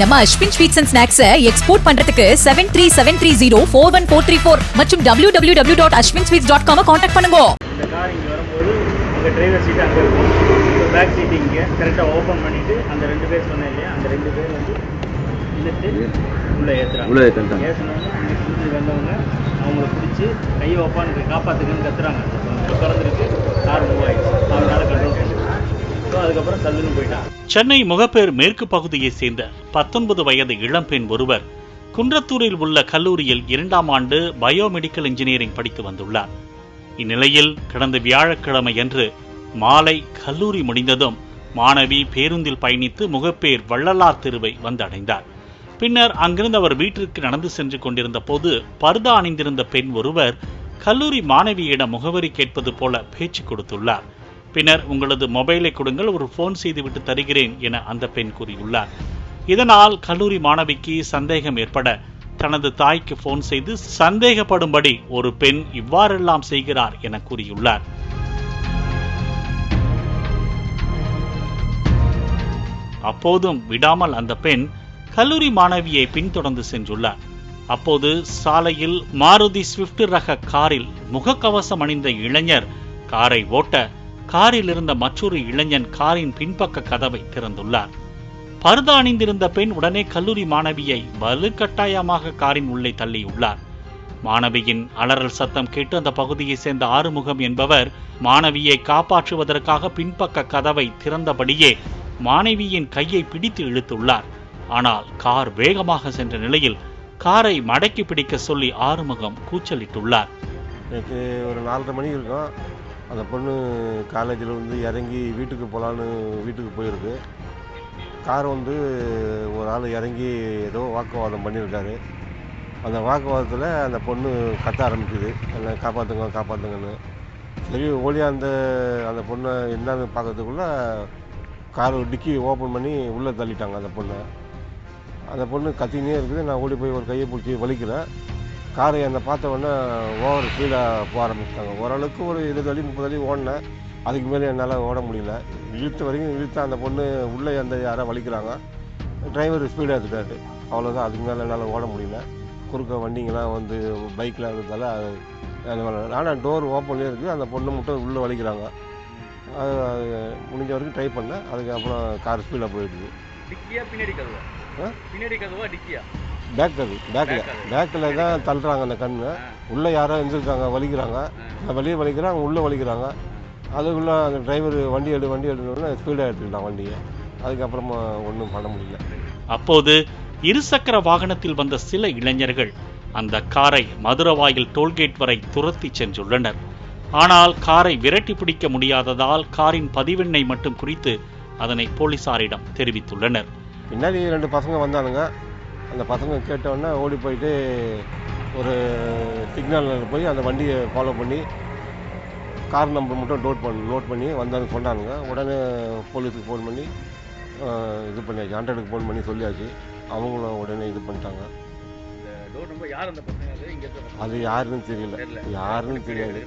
நம்ம Ashwin sweets and snacks export பண்றதுக்கு seven three seven three zero four one four three four மற்றும் W W W dot Ashwin sweets dot com contact பண்ணுங்க. இந்த car இங்கே வரும்போது உங்கள் driver seat அங்கே இருக்கும். இப்போ பேக் சீட் இங்கே. கரெக்டாக ஓப்பன் பண்ணிவிட்டு அந்த ரெண்டு பேர் சொன்னேன் இல்லையா? அந்த ரெண்டு பேர் வந்து இழுத்து உள்ளே ஏற்றுறாங்க உள்ள ஏத்துறாங்க. ஏற்றினோடனே அங்கே சுற்றி வந்தவங்க அவங்கள பிடிச்சி கையை ஒப்பான்னு காப்பாற்றுக்குன்னு கத்துறாங்க. திறந்துருக்கு கார் மூவ் ஆயிடுச்சு. அவங்களால கண்ட்ரோல் அதுக்கப்புறம் தள்ளுன்னு போயிட்டான். சென்னை முகப்பேர் மேற்கு பகுதியைச் சேர்ந்த பத்தொன்பது வயது இளம்பெண் ஒருவர் குன்றத்தூரில் உள்ள கல்லூரியில் இரண்டாம் ஆண்டு பயோமெடிக்கல் இன்ஜினியரிங் படித்து வந்துள்ளார். இந்நிலையில் கடந்த வியாழக்கிழமை அன்று மாலை கல்லூரி முடிந்ததும் மாணவி பேருந்தில் பயணித்து முகப்பேர் வள்ளலார் தெருவை வந்தடைந்தார். பின்னர் அங்கிருந்து அவர் வீட்டிற்கு நடந்து சென்று கொண்டிருந்த போது பர்தா அணிந்திருந்த பெண் ஒருவர் கல்லூரி மாணவியிடம் முகவரி கேட்பது போல பேச்சு கொடுத்துள்ளார். பின்னர் உங்களது மொபைலை கொடுங்கள் ஒரு ஃபோன் செய்துவிட்டு தருகிறேன் என அந்த பெண் கூறியுள்ளார். இதனால் கல்லூரி மாணவிக்கு சந்தேகம் ஏற்பட தனது தாய்க்கு போன் செய்து சந்தேகப்படும்படி ஒரு பெண் இவ்வாறெல்லாம் செய்கிறார் என கூறியுள்ளார். அப்போதும் விடாமல் அந்த பெண் கல்லூரி மாணவியை பின்தொடர்ந்து சென்றுள்ளார். அப்போது சாலையில் மாருதி ஸ்விஃப்ட் ரக காரில் முகக்கவசம் அணிந்த இளைஞர் காரை ஓட்ட காரில் இருந்த மற்றொரு இளைஞன் காரின் பின்பக்க கதவை திறந்துள்ளார். பர்தா அணிந்திருந்த பெண் உடனே கல்லூரி மாணவியை வலுக்கட்டாயமாக காரின் உள்ளே தள்ளியுள்ளார். மாணவியின் அலறல் சத்தம் கேட்டு அந்த பகுதியைச் சேர்ந்த ஆறுமுகம் என்பவர் மாணவியை காப்பாற்றுவதற்காக பின்பக்க கதவை திறந்தபடியே மாணவியின் கையை பிடித்து இழுத்துள்ளார். ஆனால் கார் வேகமாக சென்ற நிலையில் காரை மடக்கி பிடிக்க சொல்லி ஆறுமுகம் கூச்சலிட்டுள்ளார். நேற்று ஒரு நாலரை மணி இருக்கும். அந்த பொண்ணு காலேஜில் வந்து இறங்கி வீட்டுக்கு போகலான்னு வீட்டுக்கு போயிருக்கு. கார் வந்து ஒரு ஆள் இறங்கி ஏதோ வாக்குவாதம் பண்ணியிருக்காரு. அந்த வாக்குவாதத்தில் அந்த பொண்ணு கத்த ஆரம்பிக்குது. என்னை காப்பாற்றுங்க காப்பாற்றுங்கன்னு சரி ஓடியா அந்த அந்த பொண்ணை என்னன்னு பார்க்கறதுக்குள்ளே கார் டிக்கி ஓப்பன் பண்ணி உள்ளே தள்ளிட்டாங்க அந்த பொண்ணை. அந்த பொண்ணு கத்தினே இருக்குது. நான் ஓடி போய் ஒரு கையை பிடிச்சி வலிக்கிறேன். காரை என்னை பார்த்த உடனே ஓவர் ஸ்பீடாக போக ஆரம்பிச்சிட்டாங்க. ஓரளவுக்கு ஒரு இருபது அடி முப்பது அடி ஓடினேன். அதுக்கு மேலே என்னால் ஓட முடியல. இழுத்த வரைக்கும் இழுத்த அந்த பொண்ணு உள்ளே அந்த யாரோ வலிக்கிறாங்க. டிரைவர் ஸ்பீடாக எடுத்துட்டாரு. அவ்வளோதான் அதுக்கு மேலே என்னால் ஓட முடியல. குறுக்க வண்டிங்கெல்லாம் வந்து பைக்கில் இருந்ததால அது ஆனால் டோர் ஓப்பன்லேயே இருக்குது அந்த பொண்ணு மட்டும் உள்ளே வலிக்கிறாங்க. அது அது முடிஞ்ச வரைக்கும் ட்ரை பண்ணேன். அதுக்கப்புறம் கார் ஸ்பீடாக போயிடுது. டிக்கியா பின்னாடி கதவா? பின்னாடி கதவா டிக்கியா? பேக் அது பேக்கில் பேக்கில் தான் தள்ளுறாங்க அந்த கண்ணு. உள்ளே யாரோ எழுந்திருக்காங்க வலிக்கிறாங்க. நான் வெளியே வலிக்கிறேன் அவங்க உள்ளே வலிக்கிறாங்க. அதுக்குள்ளே அந்த டிரைவர் வண்டி எடு வண்டி எடுக்கணும்னா ஸ்பீடாக எடுத்துக்கிட்டான் வண்டியை. அதுக்கப்புறமா ஒன்றும் பண்ண முடியல. அப்போது இருசக்கர வாகனத்தில் வந்த சில இளைஞர்கள் அந்த காரை மதுரவாயில் டோல்கேட் வரை துரத்தி சென்றுள்ளனர். ஆனால் காரை விரட்டி பிடிக்க முடியாததால் காரின் பதிவெண்ணை மட்டும் குறித்து அதனை போலீசாரிடம் தெரிவித்துள்ளனர். பின்னாடி ரெண்டு பசங்க வந்தானுங்க. அந்த பசங்க கேட்டவுடனே ஓடி போயிட்டு ஒரு சிக்னலில் போய் அந்த வண்டியை ஃபாலோ பண்ணி கார் நம்பர் மட்டும் நோட் பண்ணி நோட் பண்ணி வந்தாங்க சொன்னானுங்க. உடனே போலீஸுக்கு ஃபோன் பண்ணி இது பண்ணியாச்சு. ஹண்ட்ரடுக்கு ஃபோன் பண்ணி சொல்லியாச்சு. அவங்களும் உடனே இது பண்ணிட்டாங்க. அது யாருன்னு தெரியல. யாருன்னு தெரியாது.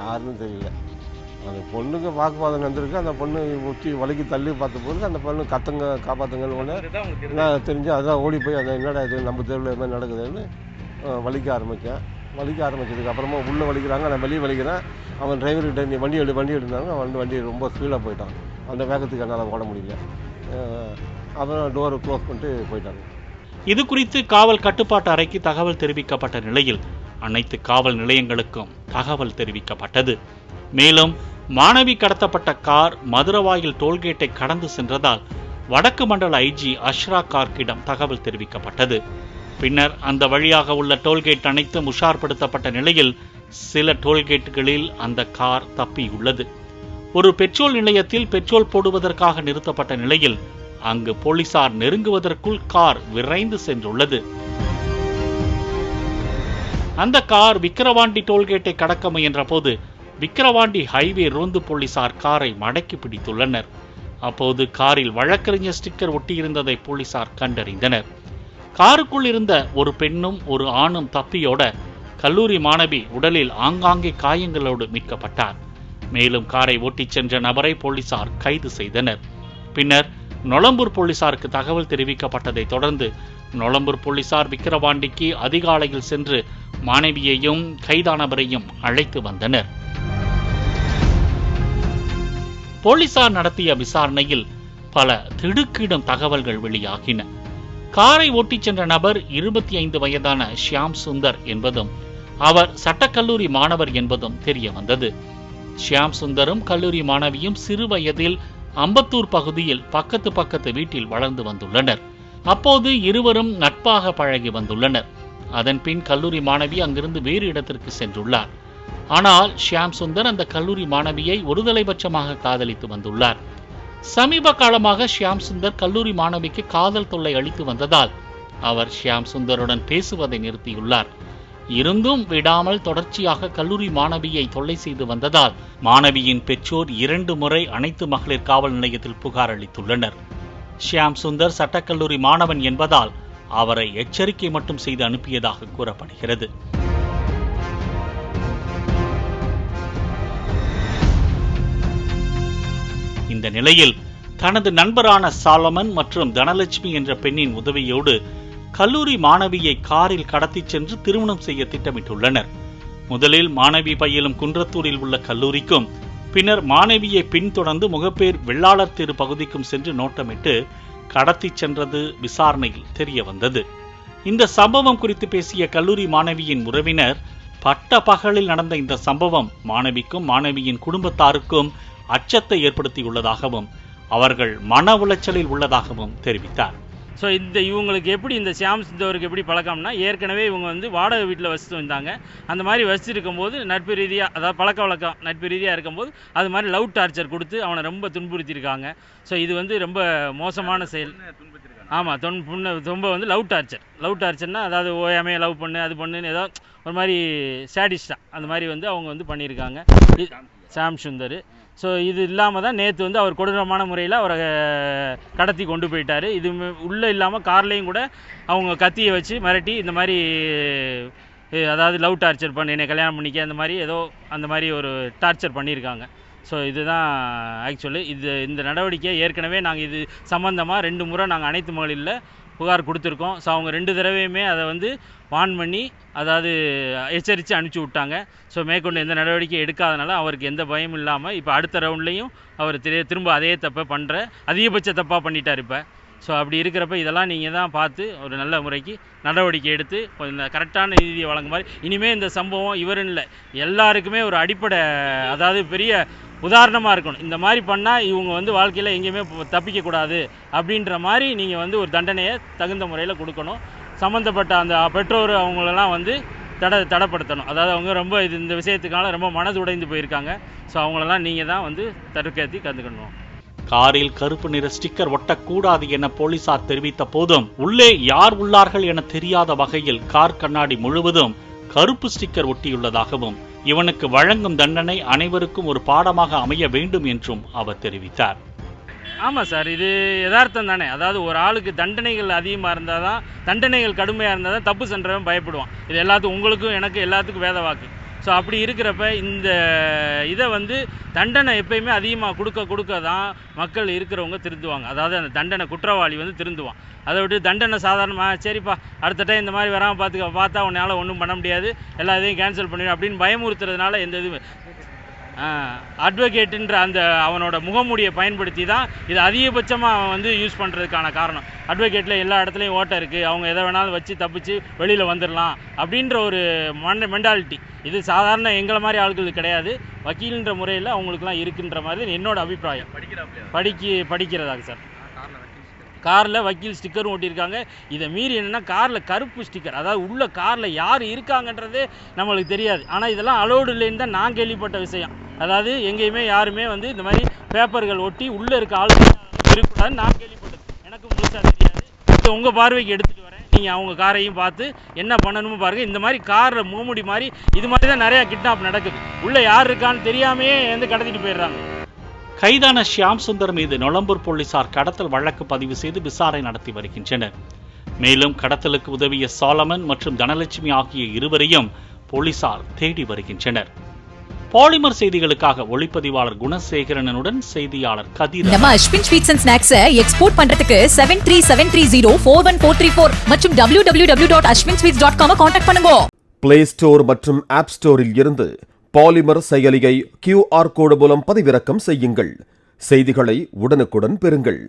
யாருன்னு தெரியல. அந்த பொண்ணுக்கு வாக்குவாதம் நடந்திருக்கு. அந்த பொண்ணு உச்சி வலிக்கு தள்ளி பார்த்த போது அந்த பொண்ணு கத்துங்க காப்பாத்துங்கன்னு உடனே. நான் தெரிஞ்சு அதான் ஓடி போய் அதை என்னடா இது நம்ம தெருவில் இது மாதிரி நடக்குதுன்னு வலிக்க ஆரம்பித்தேன் வலிக்க ஆரம்பிச்சதுக்கு அப்புறமா உள்ளே வலிக்கிறாங்க. நான் வெளியே வலிக்கிறேன். அவன் டிரைவர்கிட்ட நீ வண்டி எடு வண்டி எடுத்தாங்க அவன் வந்து வண்டி ரொம்ப ஸ்பீடாக போயிட்டான். அந்த வேகத்துக்கு என்னால் ஓட முடியல. அப்புறம் டோரை க்ளோஸ் பண்ணிட்டு போயிட்டாங்க. இது குறித்து காவல் கட்டுப்பாட்டு அறைக்கு தகவல் தெரிவிக்கப்பட்ட நிலையில் அனைத்து காவல் நிலையங்களுக்கும் தகவல் தெரிவிக்கப்பட்டது. மேலும் மாணவி கடத்தப்பட்ட கார் மதுரவாயில் டோல்கேட்டை கடந்து சென்றதால் வடக்கு மண்டல ஐஜி அஷ்ரா கார்க்கிடம் தகவல் தெரிவிக்கப்பட்டது. பின்னர் அந்த வழியாக உள்ள டோல்கேட் அனைத்தும் உஷார்படுத்தப்பட்ட நிலையில் சில டோல்கேட்டுகளில் அந்த கார் தப்பியுள்ளது. ஒரு பெட்ரோல் நிலையத்தில் பெட்ரோல் போடுவதற்காக நிறுத்தப்பட்ட நிலையில் அங்கு போலீசார் நெருங்குவதற்குள் கார் விரைந்து சென்றுள்ளது. அந்த கார் விக்கிரவாண்டி டோல்கேட்டை கடக்க முயன்ற போது விக்கிரவாண்டி ஹைவே ரோந்து போலீசார் காரை மடக்கி பிடித்துள்ளனர். அப்போது காரில் வழக்கறிஞர் ஸ்டிக்கர் ஒட்டியிருந்ததை போலீசார் கண்டறிந்தனர். காருக்குள் இருந்த ஒரு பெண்ணும் ஒரு ஆணும் தப்பியோட கல்லூரி மாணவி உடலில் ஆங்காங்கே காயங்களோடு மீட்கப்பட்டார். மேலும் காரை ஓட்டிச் சென்ற நபரை போலீசார் கைது செய்தனர். பின்னர் நொளம்பூர் போலீசாருக்கு தகவல் தெரிவிக்கப்பட்டதை தொடர்ந்து நொளம்பூர் போலீசார் விக்கிரவாண்டிக்கு அதிகாலையில் சென்று மாணவியையும் கைதானவரையும் அழைத்து வந்தனர். போலீசார் நடத்திய விசாரணையில் பல திடுக்கிடும் தகவல்கள் வெளியாகின. காரை ஓட்டிச் சென்ற நபர் இருபத்தி ஐந்து வயதான ஷியாம் சுந்தர் என்பதும் அவர் சட்டக்கல்லூரி மாணவர் என்பதும் தெரிய வந்தது. ஷியாம் சுந்தரும் கல்லூரி மாணவியும் சிறு வயதில் அம்பத்தூர் பகுதியில் பக்கத்து பக்கத்து வீட்டில் வளர்ந்து வந்துள்ளனர். அப்போது இருவரும் நட்பாக பழகி வந்துள்ளனர். அதன் பின் கல்லூரி மாணவி அங்கிருந்து வேறு இடத்திற்கு சென்றுள்ளார். ஆனால் ஷியாம் சுந்தர் அந்த கல்லூரி மாணவியை ஒருதலைபட்சமாக காதலித்து வந்துள்ளார். சமீப காலமாக ஷியாம் சுந்தர் கல்லூரி மாணவிக்கு காதல் தொல்லை அளித்து வந்ததால் அவர் ஷியாம் சுந்தருடன் பேசுவதை நிறுத்தியுள்ளார். இருந்தும் விடாமல் தொடர்ச்சியாக கல்லூரி மாணவியை தொல்லை செய்து வந்ததால் மாணவியின் பெற்றோர் இரண்டு முறை அனைத்து மகளிர் காவல் நிலையத்தில் புகார் அளித்துள்ளனர். ஷியாம் சுந்தர் சட்டக்கல்லூரி மாணவன் என்பதால் அவரை எச்சரிக்கை மட்டும் செய்து அனுப்பியதாக கூறப்படுகிறது. இந்த நிலையில் தனது நண்பரான சாலமன் மற்றும் தனலட்சுமி என்ற பெண்ணின் உதவியோடு கல்லூரி மாணவியை காரில் கடத்திச் சென்று திருமணம் செய்ய திட்டமிட்டுள்ளனர். முதலில் மாணவி பயிலும் குன்றத்தூரில் உள்ள கல்லூரிக்கும் பின்னர் மாணவியை பின்தொடர்ந்து முகப்பேர் வெள்ளாளர் தெரு பகுதிக்கும் சென்று நோட்டமிட்டு கடத்திச் சென்றது விசாரணையில் தெரிய வந்தது இந்த சம்பவம் குறித்து பேசிய கல்லூரி மாணவியின் உறவினர் பட்ட பகலில் நடந்த இந்த சம்பவம் மாணவிக்கும் மாணவியின் குடும்பத்தாருக்கும் அச்சத்தை ஏற்படுத்தியுள்ளதாகவும் அவர்கள் மன உளைச்சலில் உள்ளதாகவும் தெரிவித்தார். ஸோ இந்த இவங்களுக்கு எப்படி இந்த ஷியாம் சுந்தருக்கு எப்படி பழக்கம்னா ஏற்கனவே இவங்க வந்து வாடகை வீட்டில் வசித்து வந்தாங்க. அந்த மாதிரி வசிச்சிருக்கும் போது நட்பு ரீதியாக அதாவது பழக்க வழக்கம் நட்பு ரீதியாக இருக்கும்போது அது மாதிரி லவ் டார்ச்சர் கொடுத்து அவனை ரொம்ப துன்புறுத்தியிருக்காங்க. ஸோ இது வந்து ரொம்ப மோசமான செயல். ஆமாம் தொன் புண்ண ரொம்ப வந்து லவ் டார்ச்சர். லவ் டார்ச்சர்னா அதாவது ஓயாமையை லவ் பண்ணு அது பண்ணுன்னு ஏதோ ஒரு மாதிரி சேடிஸ்டாக அந்த மாதிரி வந்து அவங்க வந்து பண்ணியிருக்காங்க. சாம் சுந்தர் ஸோ இது இல்லாமல் தான் நேற்று வந்து அவர் கொடூரமான முறையில் அவரை கடத்தி கொண்டு போயிட்டார். இது உள்ளே இல்லாமல் கார்லேயும் கூட அவங்க கத்தியை வச்சு மிரட்டி இந்த மாதிரி அதாவது லவ் டார்ச்சர் பண்ணி என்னை கல்யாணம் பண்ணிக்க அந்த மாதிரி ஏதோ அந்த மாதிரி ஒரு டார்ச்சர் பண்ணியிருக்காங்க. ஸோ இதுதான் ஆக்சுவலி. இது இந்த நடவடிக்கை ஏற்கனவே நாங்கள் இது சம்மந்தமாக ரெண்டு முறை நாங்கள் அனைத்து மகளிரில் புகார் கொடுத்துருக்கோம். ஸோ அவங்க ரெண்டு தடவையுமே அதை வந்து வான் பண்ணி அதாவது எச்சரித்து அனுப்பிச்சி விட்டாங்க. ஸோ மேற்கொண்டு எந்த நடவடிக்கை எடுக்காதனால அவருக்கு எந்த பயமும் இல்லாமல் இப்போ அடுத்த ரவுண்ட்லேயும் அவர் திரு- திரும்ப அதே தப்பை பண்ணுற அதிகபட்ச தப்பாக பண்ணிட்டார் இப்போ. ஸோ அப்படி இருக்கிறப்ப இதெல்லாம் நீங்கள் தான் பார்த்து ஒரு நல்ல முறைக்கு நடவடிக்கை எடுத்து கொஞ்சம் கரெக்டான நீதியை வழங்கும் மாதிரி இனிமேல் இந்த சம்பவம் இவருன்னு இல்லை. எல்லாருக்குமே ஒரு அடிப்படை அதாவது பெரிய உதாரணமாக இருக்கணும். இந்த மாதிரி பண்ணால் இவங்க வந்து வாழ்க்கையில் எங்கேயுமே தப்பிக்கக்கூடாது அப்படின்ற மாதிரி நீங்கள் வந்து ஒரு தண்டனையை தகுந்த முறையில் கொடுக்கணும். சம்மந்தப்பட்ட அந்த பெற்றோர் அவங்களெல்லாம் வந்து தட தடைப்படுத்தணும். அதாவது அவங்க ரொம்ப இது இந்த விஷயத்துக்கான ரொம்ப மனது உடைந்து போயிருக்காங்க. ஸோ அவங்களெல்லாம் நீங்கள் தான் வந்து தடுக்கேற்றி கற்றுக்கணும் காரில் கருப்பு நிற ஸ்டிக்கர் ஒட்டக்கூடாது என போலீசார் தெரிவித்த போதும் உள்ளே யார் உள்ளார்கள் என தெரியாத வகையில் கார் கண்ணாடி முழுவதும் கருப்பு ஸ்டிக்கர் ஒட்டியுள்ளதாகவும் இவனுக்கு வழங்கும் தண்டனை அனைவருக்கும் ஒரு பாடமாக அமைய வேண்டும் என்றும் அவர் தெரிவித்தார். ஆமாம் சார் இது யதார்த்தம் தானே. அதாவது ஒரு ஆளுக்கு தண்டனைகள் அதிகமாக இருந்தால் தான் தண்டனைகள் கடுமையாக இருந்தால் தான் தப்பு சென்றவன் பயப்படுவான். இது எல்லாத்துக்கும் உங்களுக்கும் எனக்கு எல்லாத்துக்கும் வேத வாக்கு. ஸோ அப்படி இருக்கிறப்ப இந்த இதை வந்து தண்டனை எப்பயுமே அதிகமாக கொடுக்க கொடுக்க தான் மக்கள் இருக்கிறவங்க திருந்துவாங்க. அதாவது அந்த தண்டனை குற்றவாளி வந்து திருந்துவான். அதை விட்டு தண்டனை சாதாரணமாக சரிப்பா அடுத்த டைம் இந்த மாதிரி வராமல் பார்த்துக்க பார்த்தா உன்னால் ஒன்றும் பண்ண முடியாது எல்லா இதையும் கேன்சல் பண்ணிடு அப்படின்னு பயமுறுத்துறதுனால எந்த இதுவும் அட்வொகேட்டுன்ற அந்த அவனோட முகமூடியை பயன்படுத்தி தான் இது அதிகபட்சமாக அவன் வந்து யூஸ் பண்ணுறதுக்கான காரணம். அட்வொகேட்டில் எல்லா இடத்துலையும் ஓட்டை இருக்குது அவங்க எதை வேணாலும் வச்சு தப்பிச்சு வெளியில் வந்துடலாம் அப்படின்ற ஒரு மண் மெண்டாலிட்டி இது சாதாரண எங்களை மாதிரி ஆட்களுக்கு கிடையாது. வக்கீல்ன்ற முறையில் அவங்களுக்குலாம் இருக்குன்ற மாதிரி என்னோட அபிப்பிராயம். படிக்க படிக்கிறதாக சார்? காரில் வக்கீல் ஸ்டிக்கரும் ஒட்டியிருக்காங்க. இதை மீறி என்னென்னா காரில் கருப்பு ஸ்டிக்கர் அதாவது உள்ள காரில் யார் இருக்காங்கன்றதே நம்மளுக்கு தெரியாது. ஆனால் இதெல்லாம் அலோடு இல்லைன்னு தான் நான் கேள்விப்பட்ட விஷயம். அதாவது எங்கேயுமே யாருமே வந்து இந்த மாதிரி பேப்பர்கள் ஒட்டி உள்ளே இருக்க ஆளுங்க இருக்கக்கூடாதுன்னு நான் கேள்விப்பட்டது. எனக்கு முழுசாக தெரியாது. இப்போ உங்கள் பார்வைக்கு எடுத்துகிட்டு வரேன். நீங்கள் அவங்க காரையும் பார்த்து என்ன பண்ணணுமோ பாருங்கள் இந்த மாதிரி காரில் மூமுடி மாதிரி இது மாதிரி தான் நிறையா கிட்னாப் நடக்குது. உள்ளே யார் இருக்கான்னு தெரியாமையே வந்து கடத்திட்டு போயிடுறாங்க. கைதான ஷியாம் சுந்தர் மீது நொளம்பூர் போலீசார் கடத்தல் வழக்கு பதிவு செய்து விசாரணை நடத்தி வருகின்றனர். மேலும் கடத்தலுக்கு உதவிய சாலமன் மற்றும் தனலட்சுமி ஆகிய இருவரையும் போலீசார் தேடி வருகின்றனர். பாலிமர் செய்திகளுக்காக ஒளிப்பதிவாளர் குணசேகரனுடன் செய்தியாளர் கதிர். நம்ம அஸ்வின் ஸ்வீட்ஸ் அண்ட் ஸ்நாக்ஸை எக்ஸ்போர்ட் பண்றதுக்கு seven three seven three zero four one four three four மற்றும் W W W dot Ashwin sweets dot com contact பண்ணுங்க. பிளே ஸ்டோர் மற்றும் ஆப் ஸ்டோரில் இருந்து பாலிமர் செயலியை கியூஆர் கோடு மூலம் பதிவிறக்கம் செய்யுங்கள். செய்திகளை உடனுக்குடன் பெறுங்கள்.